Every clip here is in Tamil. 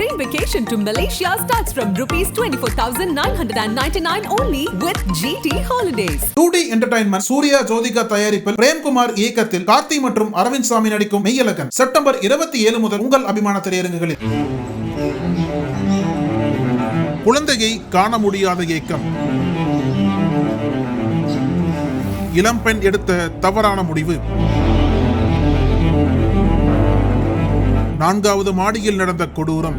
train vacation to Malaysia starts from rupees 24,999 only with GT Holidays. Two D entertainment Suriya Jyothika தயாரிப்பில் பிரேம்குமார் இயக்கத்தில் கார்த்தி மற்றும் அரவிந்த் சாமி நடிக்கும் மெய்யலகன் செப்டம்பர் இருபத்தி ஏழு முதல் உங்கள் அபிமான திரையரங்குகளில். குழந்தையை காண முடியாத ஏக்கம். இளம்பெண் எடுத்த தவறான முடிவு. நான்காவது மாடியில் நடந்த கொடூரம்.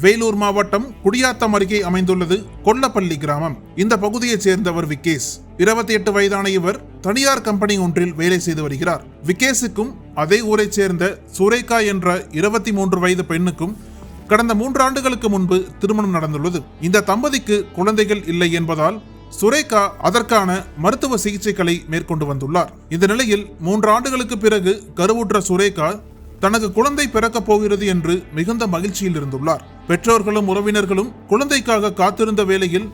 வேலூர் மாவட்டம் குடியாத்தம் அருகே அமைந்துள்ளது கொல்லப்பள்ளி கிராமம். இந்த பகுதியைச் சேர்ந்தவர் விகேஷ். இருபத்தி எட்டு வயதான இவர் தனியார் கம்பெனி ஒன்றில் வேலை செய்து வருகிறார். விகேஷுக்கும் அதே ஊரைச் சேர்ந்த சுரேகா என்ற இருபத்தி மூன்று வயது பெண்ணுக்கும் கடந்த மூன்று ஆண்டுகளுக்கு முன்பு திருமணம் நடந்துள்ளது. இந்த தம்பதிக்கு குழந்தைகள் இல்லை என்பதால் சுரேகா அதற்கான மருத்துவ சிகிச்சைகளை மேற்கொண்டு வந்துள்ளார். இந்த நிலையில் மூன்று ஆண்டுகளுக்கு பிறகு கருவுற்ற சுரேகா தனக்கு குழந்தை பிறக்கப் போகிறது என்று மிகுந்த மகிழ்ச்சியில் இருந்துள்ளார். பெற்றோர்களும் உறவினர்களும் குழந்தைக்காக காத்திருந்த வேளையில்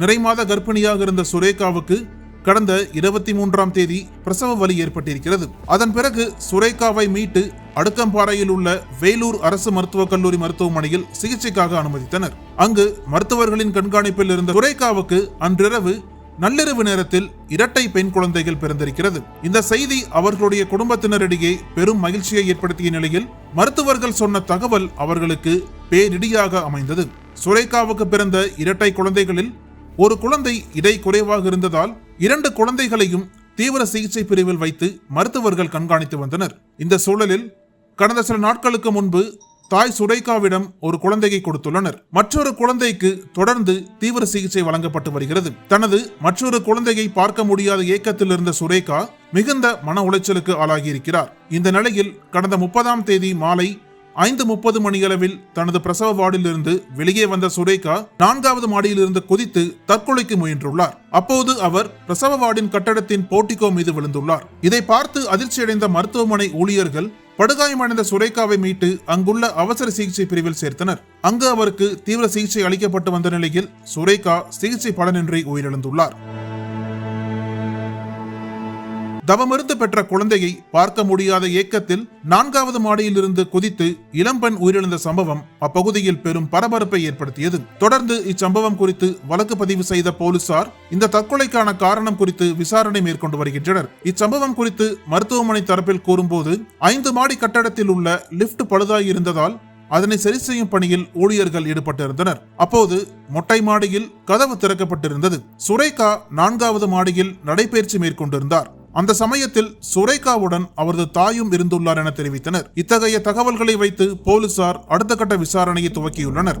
நிறைமாத கர்ப்பிணியாக இருந்த சுரேகாவுக்கு கடந்த இருபத்தி மூன்றாம் தேதி பிரசவ வலி ஏற்பட்டிருக்கிறது. அதன் பிறகு சுரேகாவை மீட்டு அடுக்கம்பாறையில் உள்ள வேலூர் அரசு மருத்துவக் கல்லூரி மருத்துவமனையில் சிகிச்சைக்காக அனுமதித்தனர். அங்கு மருத்துவர்களின் கண்காணிப்பில் இருந்த துரைக்காவுக்கு அன்றிரவு நள்ளிரவு நேரத்தில் இரட்டை பெண் குழந்தைகள் பிறந்திருக்கிறது. இந்த செய்தி அவர்களுடைய குடும்பத்தினரிடையே பெரும் மகிழ்ச்சியை ஏற்படுத்திய நிலையில் மருத்துவர்கள் சொன்ன தகவல் அவர்களுக்கு பேரிடியாக அமைந்தது. சுரேகாவுக்கு பிறந்த இரட்டை குழந்தைகளில் ஒரு குழந்தை இடை குறைவாக இருந்ததால் இரண்டு குழந்தைகளையும் தீவிர சிகிச்சை பிரிவில் வைத்து மருத்துவர்கள் கண்காணித்து வந்தனர். இந்த சூழலில் கடந்த சில நாட்களுக்கு முன்பு தாய் சுரேகாவிடம் ஒரு குழந்தையை கொடுத்துள்ளனர். மற்றொரு குழந்தைக்கு தொடர்ந்து தீவிர சிகிச்சை வழங்கப்பட்டு வருகிறது. தனது மற்றொரு குழந்தையை பார்க்க முடியாத ஏக்கத்தில் இருந்த சுரேகா மிகுந்த மன உளைச்சலுக்கு ஆளாகியிருக்கிறார். இந்த நிலையில் கடந்த முப்பதாம் தேதி மாலை ஐந்து முப்பது மணியளவில் தனது பிரசவ வார்டிலிருந்து வெளியே வந்த சுரேகா நான்காவது மாடியில் இருந்து குதித்து தற்கொலைக்கு முயன்றுள்ளார். அப்போது அவர் பிரசவ வார்டின் கட்டடத்தின் போட்டிகோ மீது விழுந்துள்ளார். இதை பார்த்து அதிர்ச்சியடைந்த மருத்துவமனை ஊழியர்கள் படுகாயமடைந்த சுரேகாவை மீட்டு அங்குள்ள அவசர சிகிச்சை பிரிவில் சேர்த்தனர். அங்கு அவருக்கு தீவிர சிகிச்சை அளிக்கப்பட்டு வந்த நிலையில் சுரேகா சிகிச்சை பலனின்றி உயிரிழந்துள்ளார். தவமிருந்து பெற்ற குழந்தையை பார்க்க முடியாத ஏக்கத்தில் நான்காவது மாடியிலிருந்து குதித்து இளம்பெண் உயிரிழந்த சம்பவம் அப்பகுதியில் பெரும் பரபரப்பை ஏற்படுத்தியது. தொடர்ந்து இச்சம்பவம் குறித்து வழக்கு பதிவு செய்த போலீசார் இந்த தற்கொலைக்கான காரணம் குறித்து விசாரணை மேற்கொண்டு வருகின்றனர். இச்சம்பவம் குறித்து மருத்துவமனை தரப்பில் கூறும்போது ஐந்து மாடி கட்டடத்தில் உள்ள லிப்ட் பழுதாயிருந்ததால் அதனை சரி செய்யும் பணியில் ஊழியர்கள் ஈடுபட்டிருந்தனர். அப்போது மொட்டை மாடியில் கதவு திறக்கப்பட்டிருந்தது. சுரேகா நான்காவது மாடியில் நடைபயிற்சி மேற்கொண்டிருந்தார். அந்த சமயத்தில் சுரேகாவுடன் அவரது தாயும் இருந்துள்ளார் என தெரிவித்தனர். இத்தகைய தகவல்களை வைத்து போலீசார் அடுத்த கட்ட விசாரணையை துவக்கியுள்ளனர்.